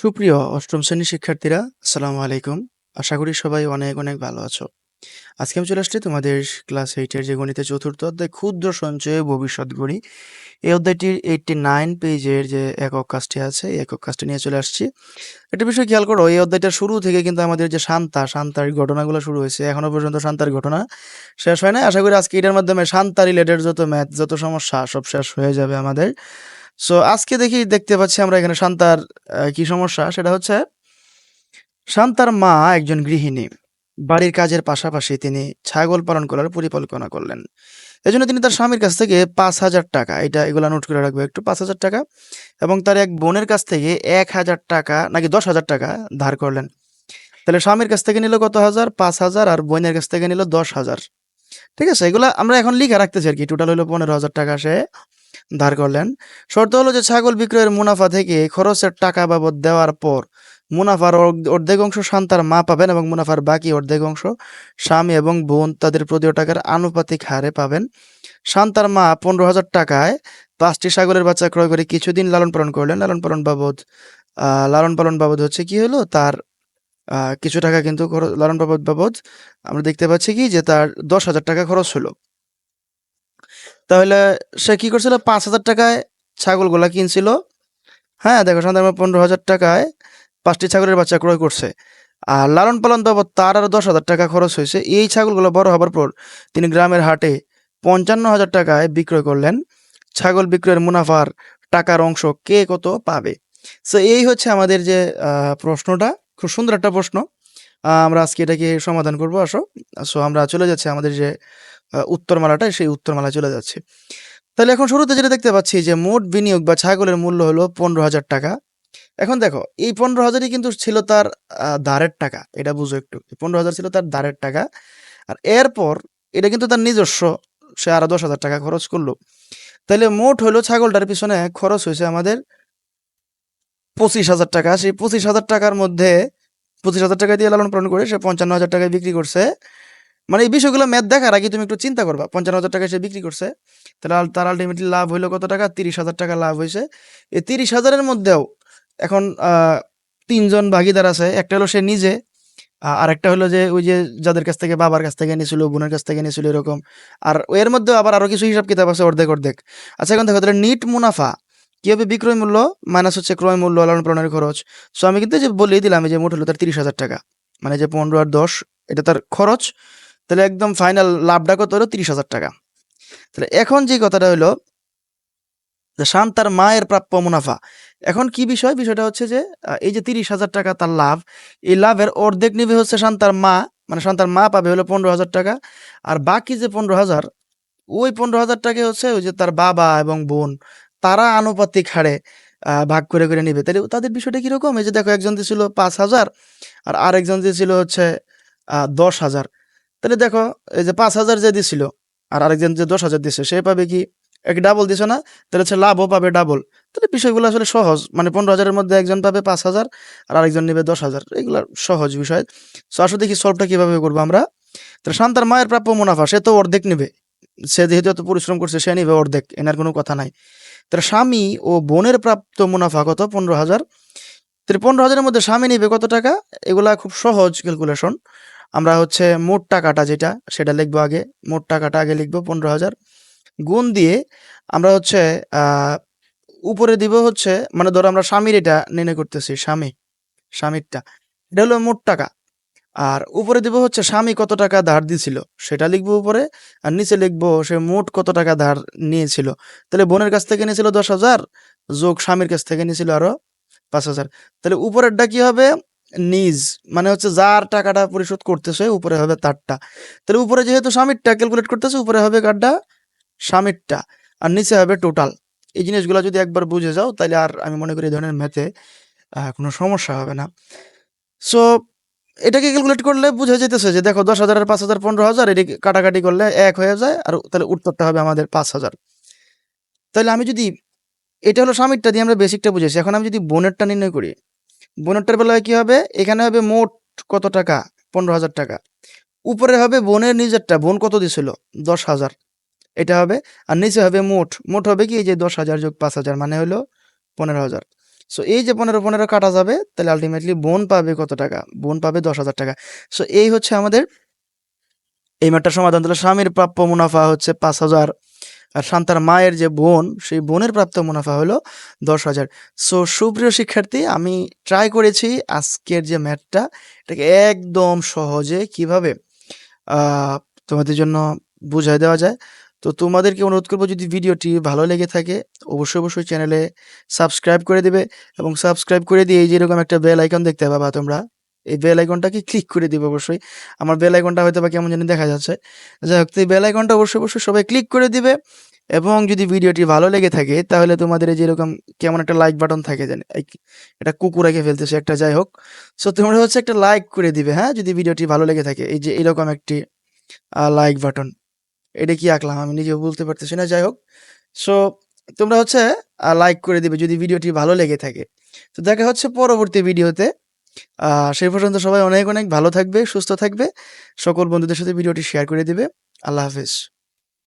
সুপ্রিয় অষ্টম শ্রেণির শিক্ষার্থীরা, আসসালামু আলাইকুম। আশা করি সবাই অনেক অনেক ভালো আছো। আজকে আমি চলে আসছি তোমাদের ক্লাস এইটের যে গণিতের চতুর্থ অধ্যায় ক্ষুদ্র সঞ্চয়ে ভবিষ্যৎ গণি। এই অধ্যায়টির এইটটি নাইন পেজের যে একক কাজটি আছে, এই একক কাজটি নিয়ে চলে আসছি। একটা বিষয় খেয়াল করো, এই অধ্যায়টার শুরু থেকে কিন্তু আমাদের যে শান্তা, শান্তার ঘটনাগুলো শুরু হয়েছে, এখনও পর্যন্ত শান্তার ঘটনা শেষ হয় না আশা করি আজকে এটার মাধ্যমে শান্তা রিলেটেড যত ম্যাথ যত সমস্যা, সব শেষ হয়ে যাবে আমাদের। সো আজকে দেখি, দেখতে পাচ্ছি আমরা এখানে শান্তার কি সমস্যা? সেটা হচ্ছে, শান্তার মা একজন গৃহিণী। বাড়ির কাজের পাশাপাশি তিনি ছাগল পালন করার পরিকল্পনা করলেন। এজন্য তিনি তার স্বামীর কাছ থেকে পাঁচ হাজার টাকা, এটা এগুলা নোট করে রাখবে একটু, পাঁচ হাজার টাকা, এবং তার এক বোনের কাছ থেকে এক হাজার টাকা, নাকি দশ হাজার টাকা ধার করলেন। তাহলে স্বামীর কাছ থেকে নিল কত হাজার? পাঁচ হাজার, আর বোনের কাছ থেকে নিল দশ হাজার। ঠিক আছে, এগুলা আমরা এখন লিখে রাখতেছি আর কি টোটাল হলো পনেরো হাজার টাকা সে ধার করলেন। শর্ত হলো যে ছাগল বিক্রয়ের মুনাফা থেকে খরচের টাকা বাবদ দেওয়ার পর মুনাফার অর্ধ- অর্ধেক অংশ সান্তার মা পাবেন এবং মুনাফার বাকি অর্ধেক অংশ স্বামী এবং বোন তাদের প্রতিও টাকার আনুপাতিক হারে পাবেন। সান্তার মা পনেরো হাজার টাকায় পাঁচটি ছাগলের বাচ্চা ক্রয় করে কিছুদিন লালন পালন করলেন। লালন পালন বাবদ লালন পালন বাবদ হচ্ছে কি হলো তার কিছু টাকা কিন্তু লালন বাবদ বাবদ আমরা দেখতে পাচ্ছি কি যে তার দশ হাজার টাকা খরচ হলো। তাহলে সে কি করছিল? পাঁচ হাজার টাকায় ছাগলগুলা কিনছিল। হ্যাঁ দেখো সাধারণত পনেরো হাজার টাকায় পাঁচটি ছাগলের বাচ্চা ক্রয় করছে। আর লালন পালন বাবদ তার আরও দশ হাজার টাকা খরচ হয়েছে। এই ছাগলগুলো বড় হবার পর তিনি গ্রামের হাটে পঞ্চান্ন হাজার টাকায় বিক্রয় করলেন। ছাগল বিক্রয়ের মুনাফার টাকার অংশ কে কত পাবে? সো এই হচ্ছে আমাদের যে প্রশ্নটা। খুব সুন্দর একটা প্রশ্ন। আমরা আজকে এটাকে সমাধান করব। আসো। সো আমরা চলে যাচ্ছি আমাদের যে উত্তরমালাটা সেই উত্তরমালা চলে যাচ্ছে। তাহলে এখন শুরুতে যেটা দেখতে পাচ্ছি যে মোট বিনিয়োগ বা ছাগলের মূল্য হলো পনেরো হাজার টাকা। এখন দেখো, এই পনেরো হাজারই কিন্তু ছিল তার ধারের টাকা, এটা বুঝো একটু। পনেরো হাজার ছিল তার ধারের টাকা। আর এরপর এটা কিন্তু তার নিজস্ব, সে আরও দশ হাজার টাকা খরচ করল। তাহলে মোট হলো ছাগলটার পিছনে খরচ হয়েছে আমাদের পঁচিশ হাজার টাকা। সেই পঁচিশ হাজার টাকার মধ্যে পঁচিশ হাজার টাকা দিয়ে লালন পালন করে সে পঞ্চান্ন হাজার টাকায় বিক্রি করছে। মানে এই বিষয়গুলো ম্যাথ দেখার আগে তুমি একটু চিন্তা করবা। পঞ্চান্ন হাজার টাকা সে বিক্রি করছে। তাহলে তার আলটিমেটলি লাভ হইল কত টাকা? তিরিশ হাজার টাকা লাভ হয়েছে এই তিরিশ হাজারের মধ্যেও এখন তিনজন ভাগিদার আছে। একটা হলো সে নিজে আর একটা হলো যে ওই যে যাদের কাছ থেকে বাবার কাছ থেকে নিয়েছিল বোনের কাছ থেকে নিয়েছিল এরকম। আর এর মধ্যে আবার আরও কিছু হিসাব কিতাব আছে অর্ধেক অর্ধেক। আচ্ছা এখন দেখো, তাহলে নিট মুনাফা। কি হবে বিক্রয় মূল্য মাইনাস হচ্ছে ক্রয় মূল্য, লালন পালনের খরচ। সো আমি কিন্তু যে বলেই দিলাম যে মোট হলো তার তিরিশ হাজার টাকা। মানে যে পনেরো আর দশ, এটা তার খরচ। তাহলে একদম ফাইনাল লাভটা কত হলো তিরিশ হাজার টাকা। তাহলে এখন যে কথাটা হলো, যে শান্তার মায়ের প্রাপ্য মুনাফা। এখন কি বিষয়? বিষয়টা হচ্ছে যে এই যে তিরিশ হাজার টাকা তার লাভ, এই লাভের অর্ধেক নিবে হচ্ছে শান্তার মা মানে শান্তার মা পাবে হলো পনেরো হাজার টাকা, আর বাকি যে পনেরো হাজার, ওই পনেরো হাজার টাকা হচ্ছে ওই যে তার বাবা এবং বোন, তারা আনুপাতিক হারে ভাগ করে করে নিবে। তাহলে তাদের বিষয়টা কীরকম? এই যে দেখো একজন দিয়েছিল পাঁচ হাজার, আর আরেকজন দিয়েছিল হচ্ছে দশ হাজার। তাহলে দেখো, এই যে পাঁচ হাজার যে দিছিল আর আরেকজন যে দশ হাজার দিছে, সে পাবে কি? এক ডাবল দিছে না? তাহলে হচ্ছে লাভও পাবে ডাবল তাহলে বিষয়গুলো আসলে সহজ। মানে পনেরো হাজারের মধ্যে একজন পাবে পাঁচ হাজার আর আরেকজন নেবে দশ হাজার। এগুলো সহজ বিষয়। সো আসলে দেখি সলভটা কীভাবে করব আমরা। তাহলে শান্তার মায়ের প্রাপ্য মুনাফা, সে তো অর্ধেক নেবে। সে যেহেতু এত পরিশ্রম করছে, সে নিবে অর্ধেক। এনার কোনো কথা নাই। তাহলে স্বামী ও বোনের প্রাপ্ত মুনাফা কত? পনেরো হাজার। তাহলে পনেরো হাজারের মধ্যে স্বামী নিবে কত টাকা? এগুলা খুব সহজ ক্যালকুলেশন আমরা হচ্ছে মোট টাকাটা যেটা, সেটা লিখব আগে। মোট টাকাটা আগে লিখব পনেরো হাজার। গুণ দিয়ে আমরা হচ্ছে উপরে দিব হচ্ছে মানে ধরো আমরা স্বামীর এটা নির্ণয় করতেছি, স্বামী, স্বামীরটা। এটা হলো মোট টাকা। আর উপরে দিব হচ্ছে স্বামী কত টাকা ধার দিছিল, সেটা লিখব উপরে। আর নিচে লিখব সে মোট কত টাকা ধার নিয়েছিল। তাহলে বোনের কাছ থেকে নিয়েছিল দশ হাজার, যোগ স্বামীর কাছ থেকে নিয়েছিল আরও পাঁচ হাজার। তাহলে উপরেরটা কি হবে? নিজ মানে হচ্ছে যার টাকাটা পরিশোধ করতেছে, উপরে হবে তারটা। তাহলে উপরে যেহেতু স্বামীরটা ক্যালকুলেট করতেছে, উপরে হবে কারটা? স্বামীরটা আর নিচে হবে টোটাল এই জিনিসগুলো যদি একবার বুঝে যাও তাহলে আর আমি মনে করি এই ধরনের ম্যাথে কোনো সমস্যা হবে না। সো এটাকে ক্যালকুলেট করলে বুঝে যেতেছে যে দেখো দশ হাজার আর পাঁচ হাজার পনেরো হাজার এটি কাটাকাটি করলে এক হয়ে যায়, আর তাহলে উত্তরটা হবে আমাদের পাঁচ হাজার। তাহলে আমি যদি, এটা হলো স্বামীরটা দিয়ে আমরা বেসিকটা বুঝেছি এখন আমি যদি বোনেরটা নির্ণয় করি বোনেরটার বেলায় কি হবে? এখানে হবে মোট কত টাকা? পনেরো হাজার টাকা। উপরে হবে বোনের নিজেরটা। বোন কত দিছিল? দশ হাজার। এটা হবে। আর নিচে হবে মোট। মোট হবে কি? এই যে দশ হাজার যোগ পাঁচ হাজার মানে হলো পনেরো হাজার। সো এই যে পনেরো পনেরো কাটা যাবে, তাহলে আলটিমেটলি বোন পাবে কত টাকা? বোন পাবে দশ হাজার টাকা। সো এই হচ্ছে আমাদের, এই ম্যাটটার সমাধান। তাহলে স্বামীর প্রাপ্য মুনাফা হচ্ছে পাঁচ হাজার। আর সান্তার মায়ের যে বোন, সেই বোনের প্রাপ্ত মুনাফা হলো দশ হাজার। সো সুপ্রিয় শিক্ষার্থী, আমি ট্রাই করেছি আজকের যে ম্যাথটা এটাকে একদম সহজে কীভাবে তোমাদের জন্য বুঝাই দেওয়া যায়। তো তোমাদেরকে অনুরোধ করব, যদি ভিডিওটি ভালো লেগে থাকে, অবশ্যই অবশ্যই চ্যানেলে সাবস্ক্রাইব করে দিবে এবং সাবস্ক্রাইব করে দিয়ে এই যে এরকম একটা বেল আইকন দেখতে পাবা তোমরা। এই বেল আইকনটাকে ক্লিক করে দিবে অবশ্যই। আমার বেল আইকনটা হয়তো বা কেমন জানি দেখা যাচ্ছে। যাই হোক এই বেল আইকনটা অবশ্যই অবশ্যই সবাই ক্লিক করে দিবে এবং যদি ভিডিওটি ভালো লেগে থাকে, তাহলে তোমাদের এই যেরকম কেমন একটা লাইক বাটন থাকে জানি এটা কুকুর রেখে ফেলতেছে, একটা যাই হোক। সো তোমরা হচ্ছে একটা লাইক করে দিবে হ্যাঁ? যদি ভিডিওটি ভালো লেগে থাকে, এই যে এরকম একটি লাইক বাটন এটা কি আঁকলাম? আমি নিজেও বলতে পারতেছি না, যাই হোক। সো তোমরা হচ্ছে লাইক করে দিবে যদি ভিডিওটি ভালো লেগে থাকে। তো দেখা হচ্ছে পরবর্তী ভিডিওতে সেই পর্যন্ত সবাই অনেক অনেক ভালো থাকবে, সুস্থ থাকবে। সকল বন্ধুদের সাথে ভিডিওটি শেয়ার করে দেবে। আল্লাহ হাফেজ।